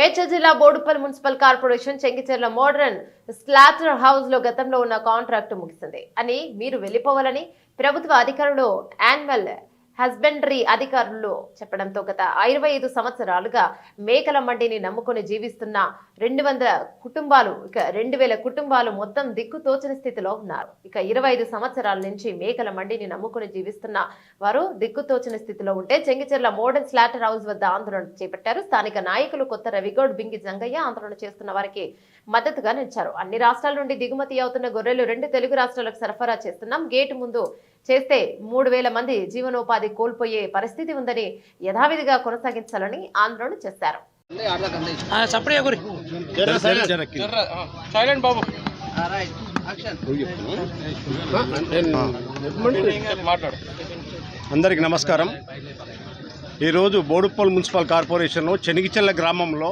మేడ్చల్ జిల్లా Boduppally municipal corporation Chengicherla modern slaughter హౌస్లో గతంలో ఉన్న కాంట్రాక్టు ముగిసింది. అని మీరు వెళ్ళిపోవాలని ప్రభుత్వ అధికారులు యాన్యువల్ హస్బెండరీ అధికారులు చెప్పడంతో గత ఇరవై ఐదు సంవత్సరాలుగా మేకల మండిని నమ్ముకొని జీవిస్తున్న రెండు వందల కుటుంబాలు ఇక రెండు వేల కుటుంబాలు మొత్తం దిక్కు తోచని స్థితిలో ఉన్నారు. ఇక ఇరవై ఐదు సంవత్సరాల నుంచి మేకల మండిని నమ్ముకొని జీవిస్తున్న వారు దిక్కు తోచని స్థితిలో ఉంటే చెంగిచెర్ల మోడర్న్ స్లాటర్ హౌస్ వద్ద ఆందోళన చేపట్టారు. స్థానిక నాయకులు కొత్త రవిగౌడ్ బింగి జంగయ్య ఆందోళన చేస్తున్న వారికి మద్దతుగా నిలిచారు. అన్ని రాష్ట్రాల నుండి దిగుమతి అవుతున్న గొర్రెలు రెండు తెలుగు రాష్ట్రాలకు సరఫరా చేస్తున్నాం. గేటు ముందు చేస్తే మూడు వేల మంది జీవనోపాధి కోల్పోయే పరిస్థితి ఉందని యథావిధిగా కొనసాగించాలని ఆందోళన చేశారు. సపరేట్ గురి. సైలెంట్. బాబు. మాట్లాడు అందరికీ నమస్కారం. ఈరోజు బోడుప్పల్ మున్సిపల్ కార్పొరేషన్లో చెనిగిచెల్ల గ్రామంలో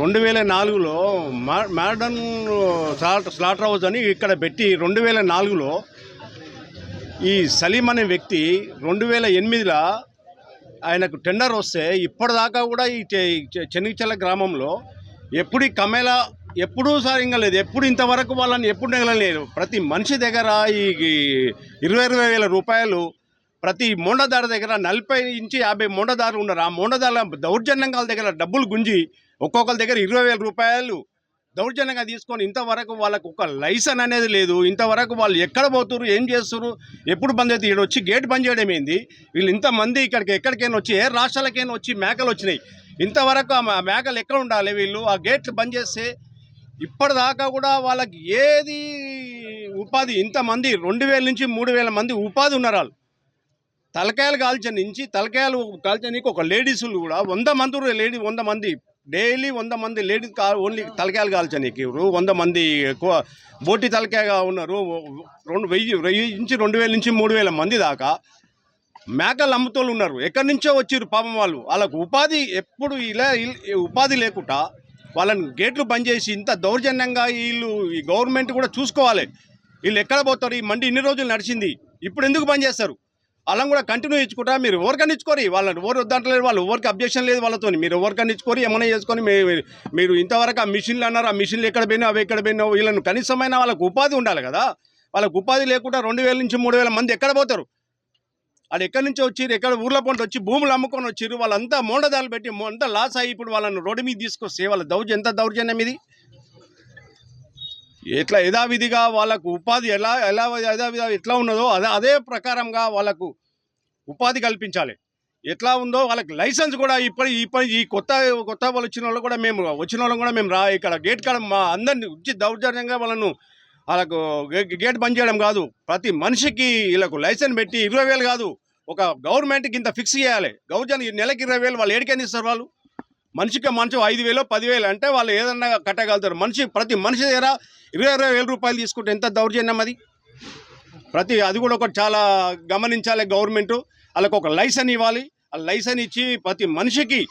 రెండు వేల నాలుగులో మా మోడర్న్ స్లాట్ స్లాటర్ హౌస్ అని ఇక్కడ పెట్టి రెండు వేల నాలుగులో ఈ సలీం అనే వ్యక్తి రెండు వేల ఎనిమిదిలో ఆయనకు టెండర్ వస్తే ఇప్పటిదాకా కూడా ఈ చె- చెనిగిచెల్ల గ్రామంలో ఎప్పుడు ఈ కమేలా ఎప్పుడూ సారింగా లేదు ఎప్పుడు ఇంతవరకు వాళ్ళని ఎప్పుడు నెగలలేదు ప్రతి మనిషి దగ్గర ఈ ఇరవై ఇరవై వేల రూపాయలు ప్రతి మోండదారు దగ్గర నలభై నుంచి యాభై మోండదారులు ఉన్నారు. ఆ మోండదారుల దౌర్జన్యంగా వాళ్ళ దగ్గర డబ్బులు గుంజి ఒక్కొక్కరి దగ్గర ఇరవై వేల రూపాయలు దౌర్జన్యంగా తీసుకొని ఇంతవరకు వాళ్ళకు ఒక లైసెన్స్ అనేది లేదు. ఇంతవరకు వాళ్ళు ఎక్కడ పోతున్నారు ఏం చేస్తున్నారు ఎప్పుడు బంద్ అయితే ఇక్కడ వచ్చి గేట్ బంద్ చేయడం ఏంది? వీళ్ళు ఇంతమంది ఇక్కడికి ఎక్కడికైనా వచ్చి ఏ రాష్ట్రాలకైనా వచ్చి మేకలు వచ్చినాయి. ఇంతవరకు ఆ మేకలు ఎక్కడ ఉండాలి వీళ్ళు? ఆ గేట్లు బంద్ చేస్తే ఇప్పటిదాకా కూడా వాళ్ళకి ఏది ఉపాధి ఇంతమంది రెండు వేల నుంచి మూడు వేల మంది ఉపాధి ఉన్నారు వాళ్ళు. తలకాయలు కాల్చని నుంచి తలకాయలు కాల్చనీకి ఒక లేడీసులు కూడా వంద మంది లేడీ వంద మంది డైలీ వంద మంది లేడీస్ కా ఓన్లీ తలకాయలు కాల్చనీకి ఎవరు వంద మంది ఎక్కువ బోటి తలకాయగా ఉన్నారు. రెండు వెయ్యి వెయ్యి నుంచి రెండు వేల నుంచి మూడు వేల మంది దాకా మేకలు అమ్ముతోళ్ళు ఉన్నారు. ఎక్కడి నుంచో వచ్చారు పాపం వాళ్ళు. వాళ్ళకు ఉపాధి ఎప్పుడు ఇలా ఉపాధి లేకుండా వాళ్ళని గేట్లు బంద్ చేసి ఇంత దౌర్జన్యంగా వీళ్ళు ఈ గవర్నమెంట్ కూడా చూసుకోవాలి. వీళ్ళు ఎక్కడ పోతారు? ఈ మండి ఇన్ని రోజులు నడిచింది. ఇప్పుడు ఎందుకు బంద్ చేస్తారు? అలా కూడా కంటిన్యూ ఇచ్చుకుంటా మీరు ఎవరికన్నా ఇచ్చుకోరు వాళ్ళని ఎవరు వద్దంటలేదు వాళ్ళు ఎవరికి అబ్జెక్షన్ లేదు వాళ్ళతో మీరు ఎవరికన్నా ఇచ్చుకోరు ఏమైనా చేసుకొని మీరు ఇంతవరకు ఆ మిషన్లు అన్నారు ఆ మిషన్లు ఎక్కడ పోయినా అవి ఎక్కడ పోయినా వీళ్ళను కనీసమైన వాళ్ళకు ఉపాధి ఉండాలి కదా. వాళ్ళకు ఉపాధి లేకుండా రెండు వేల నుంచి మూడు వేల మంది ఎక్కడ పోతారు? వాళ్ళు ఎక్కడి నుంచి వచ్చిరు ఎక్కడ ఊర్లో పంట వచ్చి భూములు అమ్ముకొని వచ్చిర్రు వాళ్ళంతా మోండదాలు పెట్టి అంతా లాస్ అయ్యి ఇప్పుడు వాళ్ళని రోడ్డు మీద తీసుకొస్తే వాళ్ళ దౌర్జ ఎంత దౌర్జన్యం ఇది? ఎట్లా యథావిధిగా వాళ్ళకు ఉపాధి ఎలా ఎలా యథావిధి ఎట్లా ఉన్నదో అదే అదే ప్రకారంగా వాళ్ళకు ఉపాధి కల్పించాలి. ఎట్లా ఉందో వాళ్ళకి లైసెన్స్ కూడా ఇప్పటి ఇప్పటి ఈ కొత్త కొత్త వాళ్ళు వచ్చిన వాళ్ళు కూడా మేము వచ్చిన వాళ్ళం కూడా మేము రా ఇక్కడ గేట్ కాడ మా అందరిని వచ్చి దౌర్జన్యంగా వాళ్ళను వాళ్ళకు గేట్ బంద్ చేయడం కాదు. ప్రతి మనిషికి వీళ్ళకు లైసెన్స్ పెట్టి ఇరవై వేలు కాదు. ఒక గవర్నమెంట్కి ఇంత ఫిక్స్ చేయాలి. గౌర్జన్ నెలకి ఇరవై వేలు వాళ్ళు ఏడికని ఇస్తారు వాళ్ళు? మనిషికి మనిషి ఐదు వేలు పదివేలు అంటే వాళ్ళు ఏదన్నా కట్టగలుగుతారు. మనిషి ప్రతి మనిషి దగ్గర ఇరవై ఇరవై వేల రూపాయలు తీసుకుంటే ఎంత దౌర్జన్యం అది? ప్రతి అది కూడా ఒకటి చాలా గమనించాలి గవర్నమెంట్. వాళ్ళకి ఒక లైసెన్స్ ఇవ్వాలి. ఆ లైసెన్స్ ఇచ్చి ప్రతి మనిషికి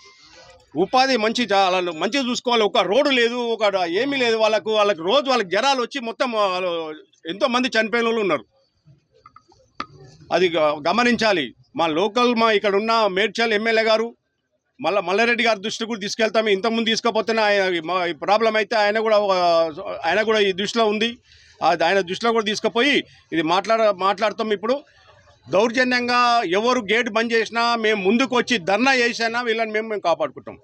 ఉపాధి మంచి వాళ్ళు మంచిగా చూసుకోవాలి. ఒక రోడ్డు లేదు ఒక ఏమీ లేదు వాళ్ళకు. వాళ్ళకి రోజు వాళ్ళకి జ్వరాలు వచ్చి మొత్తం వాళ్ళు ఎంతో మంది చనిపోయిన వాళ్ళు ఉన్నారు. అది గ- గమనించాలి. మా లోకల్ మా ఇక్కడ ఉన్న మేడ్చల్ ఎమ్మెల్యే గారు మళ్ళీ మల్లారెడ్డి గారి దృష్టి కూడా తీసుకెళ్తాము ఇంతకుముందు తీసుకపోతేనే ఆయన ప్రాబ్లం అయితే ఆయన కూడా ఆయన కూడా ఈ దృష్టిలో ఉంది. అది ఆయన దృష్టిలో కూడా తీసుకుపోయి ఇది మాట్లాడ మాట్లాడతాం ఇప్పుడు. దౌర్జన్యంగా ఎవరు గేట్ బంద్ చేసినా మేము ముందుకు వచ్చి ధర్నా చేసినా వీళ్ళని మేము మేము కాపాడుకుంటాం.